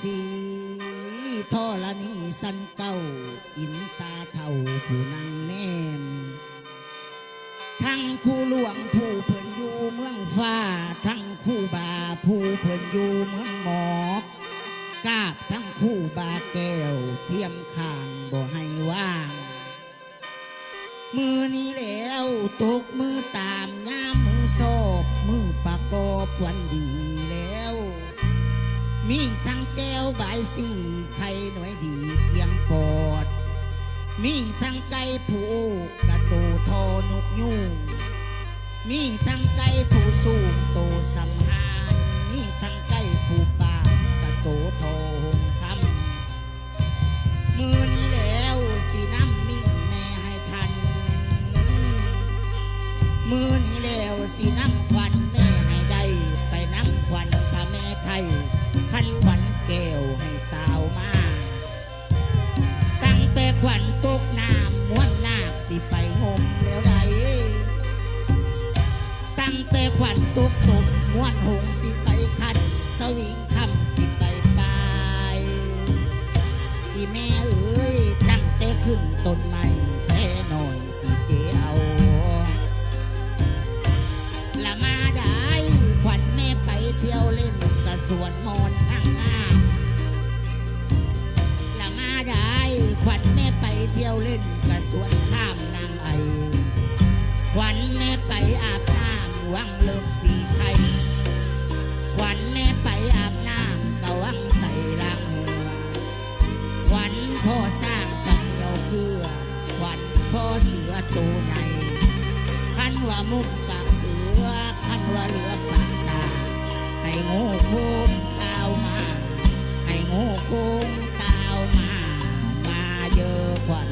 สีทอรณีสันเก้าอินตาเท่าผู้นั่งแนมทั้งคู่หลวงผู้เพิ่นอยู่เมืองฟ้า ทั้งคู่บาผู้เพิ่นอยู่เมืองหมอกกาบทั้งคู่บาแก้วเทียมข้างบ่ให้ว่าง มือนี้แล้วตกมือตามยามมือโซบมือประกอบวันดี มีทั้งแก้วใบสี่ไข่หน่วยดีเพียงปอด มีทั้งไก่ผูกระตูโทนุกยูงมีทั้งไก่ผู้สูงโตสำหานมีทั้งไก่ผู้ป่ากระตูโทหงคำมือนี้แล้วสีน้ำมิ่งแม่ให้ทัน มือนี้แล้วสีน้ำควัน ยวเล่นกระสวนข้ามนางไอขวัญแม่ไปอาบน้ำวังเลิกสีไข่ขวัญแม่ไปอาบน้ำกะวังใส่ล้างหัวขวัญพ่อสร้างกันเดียวคือขวัญพ่อเสือตัวใหญ่ขันว่ามุกปากเสือขันว่าเรือปากสาให้โง่โคมตาวมาให้โง่โคมตาวมามาเยอะขวัญ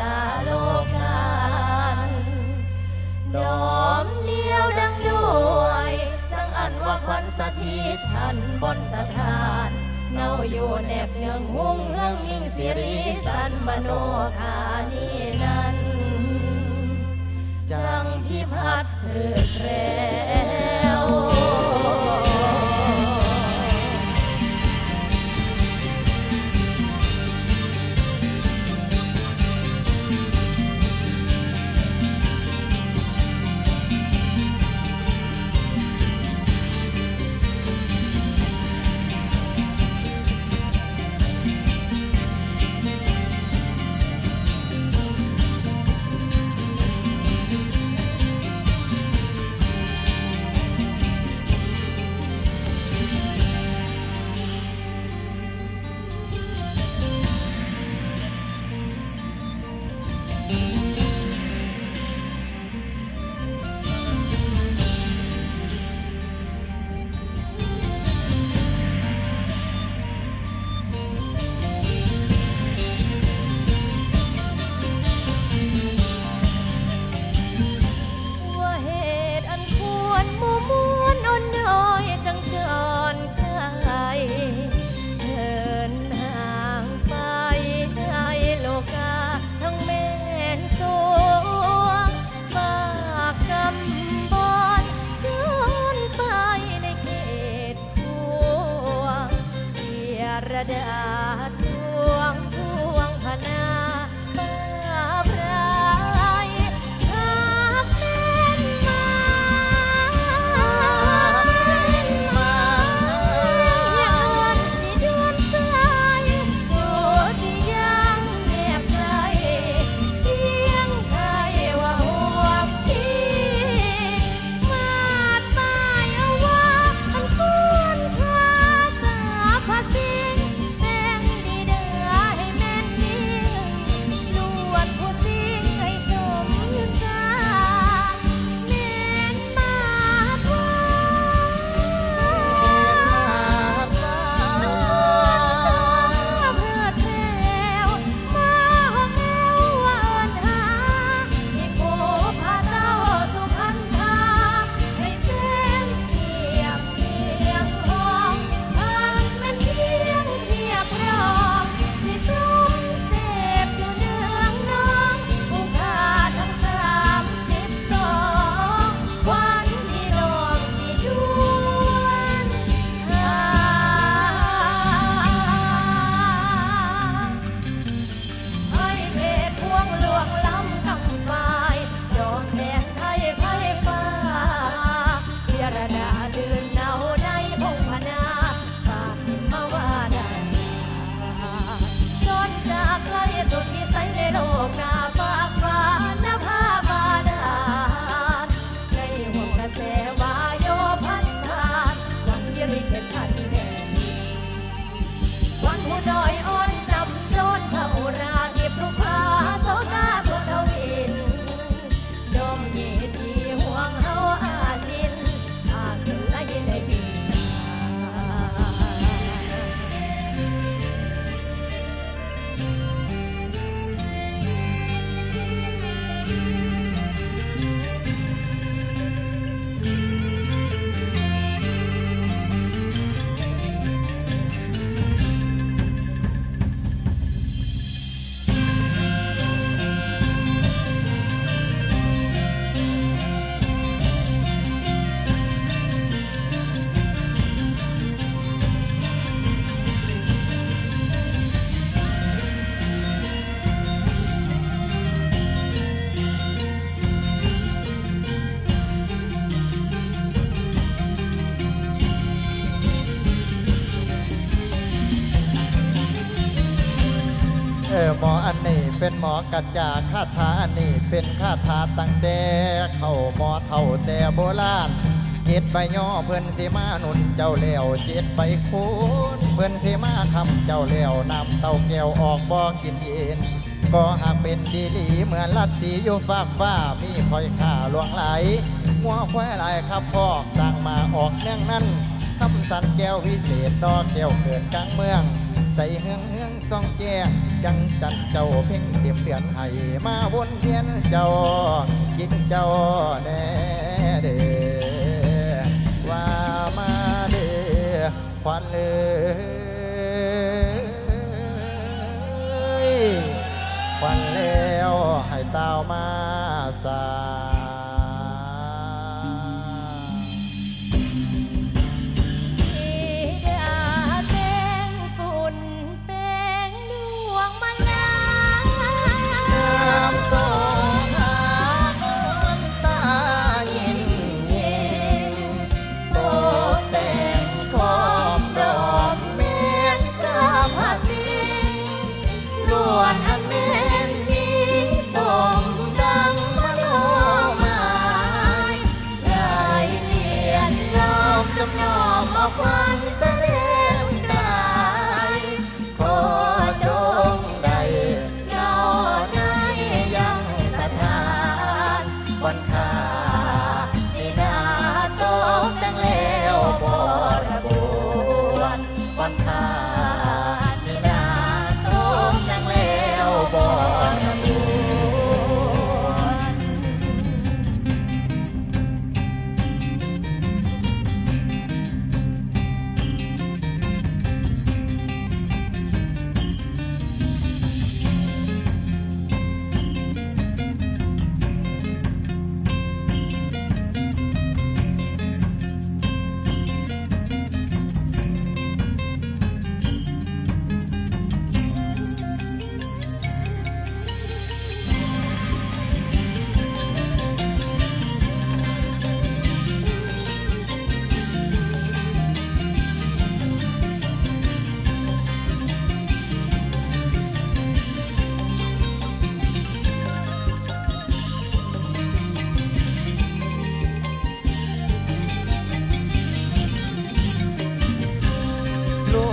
ตาโลกันดอมเดียวดังด้วยจังอันว่าควันสถิตทันบนสถานเนาอยู่แนบเนืองหุ่งเฮืองยิ่งสิริสันมโนคานีนั้น จังพิพัฒน์เรือแล้ว ระดาษ อหมออันนี้เป็นหมอกัจจาคาถาอันนี้เป็นคาถาตั้งแต่เข้าหมอเท่าแต่โบราณเจ็ดใบย่อเพิ่อนสิมาหนุนเจ้าแล้วเจ็ดใบคูณเพิ่อนสิมาคำเจ้าแล้วนำเต้าแก้วออกบ่กินเย็นก็หากเป็นดีลีเหมือนลัดสีอยู่ฟากฟ้ามีคอยข่าลวงไหลงัวควายลายขับพ่อสั่งมาออกเนื่องนั้นคำสันแก้ววิเศษดอกแก้วเกิดกลางเมือง ใส่เฮืองเฮืองซองแจ้งจังจันเจ้าเพ่งเตรียมเปลี่ยนให้มาวนเวียนเจ้ากินเจ้าแน่เด้อว่ามาเด้อควันเลยควันแล้วให้เต้ามาสา วั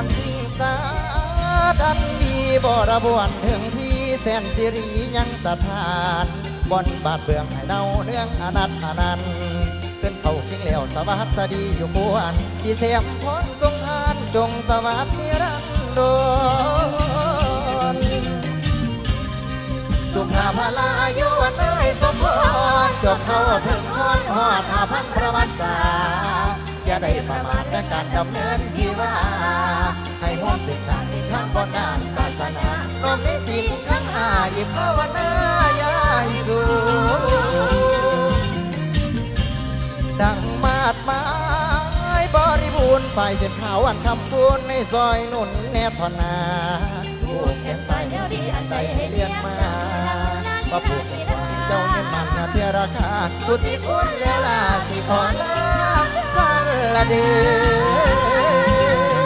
อนสิงสาดันดีบระบวนถึงที่แสนสิรียังสถานบนบาดเบืองให้เน่าเนื่องอนัตอนันขึ้นเขาเคียงแล้วสวัสดีอยู่บวนสีเสียมพรทรงทานจงสวัสดีรันดรสุภาพลายุวันเอ้ยสมพรจบเข้าถึงฮอดฮอดหาพันประวัติศาสา ได้ประมาทในการดำเนินชีวาให้ห่วงศึกษาที่ทางบนด้านศาสนาน้อมในสิ่งข้างอาหยิบภาวนายายสูดังมาดม้บริบูรณ์ฝ่ายเส้นขาวอันคำพูนในซอยนุ่นแนบทนาผูกแขนสายแนวดีอันใดให้เลี้ยงมาว่าผูกว้เจ้าเนี่ยนำนเทราคาสุดที่คุณแล้วลาสิขอลากันละเดือ